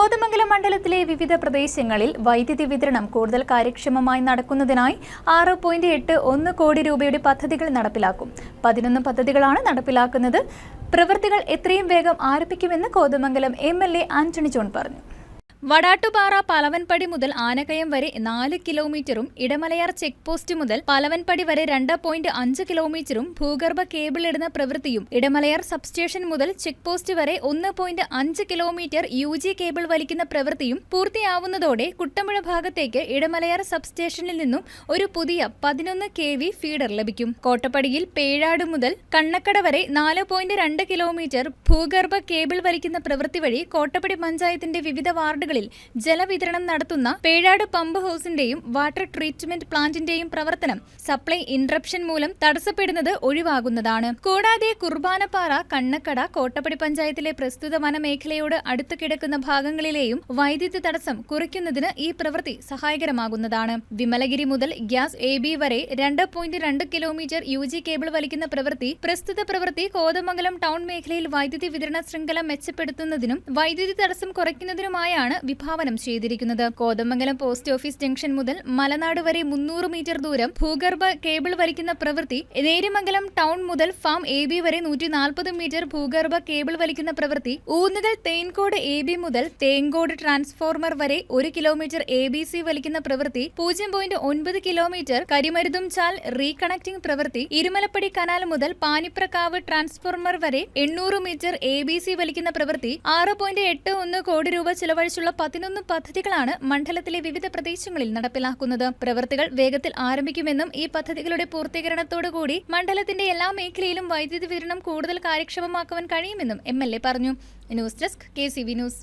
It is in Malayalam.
കോതമംഗലം മണ്ഡലത്തിലെ വിവിധ പ്രദേശങ്ങളിൽ വൈദ്യുതി വിതരണം കൂടുതൽ കാര്യക്ഷമമായി നടക്കുന്നതിനായി ആറ് പോയിന്റ് എട്ട് ഒന്ന് കോടി രൂപയുടെ പദ്ധതികൾ നടപ്പിലാക്കും. പതിനൊന്ന് പദ്ധതികളാണ് നടപ്പിലാക്കുന്നത്. പ്രവൃത്തികൾ എത്രയും വേഗം ആരംഭിക്കുമെന്ന് Kothamangalam M L A Antony John പറഞ്ഞു. വടാട്ടുപാറ പലവൻപടി മുതൽ ആനക്കയം വരെ നാല് കിലോമീറ്ററും ഇടമലയാർ ചെക്ക് പോസ്റ്റ് മുതൽ പലവൻപടി വരെ രണ്ട് പോയിന്റ് അഞ്ച് കിലോമീറ്ററും ഭൂഗർഭ കേബിൾ ഇടുന്ന പ്രവൃത്തിയും ഇടമലയാർ സബ്സ്റ്റേഷൻ മുതൽ ചെക്ക് പോസ്റ്റ് വരെ ഒന്ന് പോയിന്റ് അഞ്ച് കിലോമീറ്റർ യു ജി കേബിൾ വലിക്കുന്ന പ്രവൃത്തിയും പൂർത്തിയാവുന്നതോടെ കുട്ടമ്പുഴ ഭാഗത്തേക്ക് ഇടമലയാർ സബ്സ്റ്റേഷനിൽ നിന്നും ഒരു പുതിയ പതിനൊന്ന് കെ വി ഫീഡർ ലഭിക്കും. കോട്ടപ്പടിയിൽ പേഴാട് മുതൽ കണ്ണക്കട വരെ നാല് പോയിന്റ് രണ്ട് കിലോമീറ്റർ ഭൂഗർഭ കേബിൾ വലിക്കുന്ന പ്രവൃത്തി വഴി കോട്ടപ്പടി പഞ്ചായത്തിന്റെ വിവിധ വാർഡുകളിൽ ജലവിതരണം നടത്തുന്ന പേഴാട് പമ്പ് ഹൌസിന്റെയും വാട്ടർ ട്രീറ്റ്മെന്റ് പ്ലാന്റിന്റെയും പ്രവർത്തനം സപ്ലൈ ഇന്ററപ്ഷൻ മൂലം തടസ്സപ്പെടുന്നത് ഒഴിവാകുന്നതാണ്. കൂടാതെ കുർബാനപ്പാറ കണ്ണക്കട കോട്ടപ്പടി പഞ്ചായത്തിലെ പ്രസ്തുത വനമേഖലയോട് അടുത്തു കിടക്കുന്ന ഭാഗങ്ങളിലെയും വൈദ്യുതി തടസ്സം കുറയ്ക്കുന്നതിന് ഈ പ്രവൃത്തി സഹായകരമാകുന്നതാണ്. വിമലഗിരി മുതൽ ഗ്യാസ് എ ബി വരെ രണ്ട് പോയിന്റ് രണ്ട് കിലോമീറ്റർ യു ജി കേബിൾ വലിക്കുന്ന പ്രവൃത്തി പ്രസ്തുത പ്രവൃത്തി കോതമംഗലം ടൗൺ മേഖലയിൽ വൈദ്യുതി വിതരണ ശൃംഖല മെച്ചപ്പെടുത്തുന്നതിനും വൈദ്യുതി തടസ്സം കുറയ്ക്കുന്നതിനുമായാണ് വിഭാവനം ചെയ്തിരിക്കുന്നത്. കോതമംഗലം പോസ്റ്റ് ഓഫീസ് ജംഗ്ഷൻ മുതൽ മലനാട് വരെ മുന്നൂറ് മീറ്റർ ദൂരം ഭൂഗർഭ കേബിൾ വലിക്കുന്ന പ്രവൃത്തി നേര്യമംഗലം ടൗൺ മുതൽ ഫാം എ ബി വരെ നൂറ്റി നാൽപ്പത് മീറ്റർ ഭൂഗർഭ കേബിൾ വലിക്കുന്ന പ്രവൃത്തി ഊന്നുകൽ തേൻകോട് എ ബി മുതൽ തേങ്കോട് ട്രാൻസ്ഫോർമർ വരെ ഒരു കിലോമീറ്റർ എ ബി സി വലിക്കുന്ന പ്രവൃത്തി പൂജ്യം പോയിന്റ് ഒൻപത് കിലോമീറ്റർ കരിമരുതും ചാൽ റീകണക്ടിംഗ് പ്രവൃത്തി ഇരുമലപ്പടി കനാൽ മുതൽ പാനിപ്രക്കാവ് ട്രാൻസ്ഫോർമർ വരെ എണ്ണൂറ് മീറ്റർ എ ബി സി വലിക്കുന്ന പ്രവൃത്തി ആറ് പോയിന്റ് എട്ട് ഒന്ന് കോടി രൂപ ചിലവഴിച്ചുള്ള പതിനൊന്ന് പദ്ധതികളാണ് മണ്ഡലത്തിലെ വിവിധ പ്രദേശങ്ങളിൽ നടപ്പിലാക്കുന്നത്. പ്രവൃത്തികൾ വേഗത്തിൽ ആരംഭിക്കുമെന്നും ഈ പദ്ധതികളുടെ പൂർത്തീകരണത്തോടുകൂടി മണ്ഡലത്തിന്റെ എല്ലാ മേഖലയിലും വൈദ്യുതി വിതരണം കൂടുതൽ കാര്യക്ഷമമാക്കുവാൻ കഴിയുമെന്നും എം പറഞ്ഞു. News desk K news.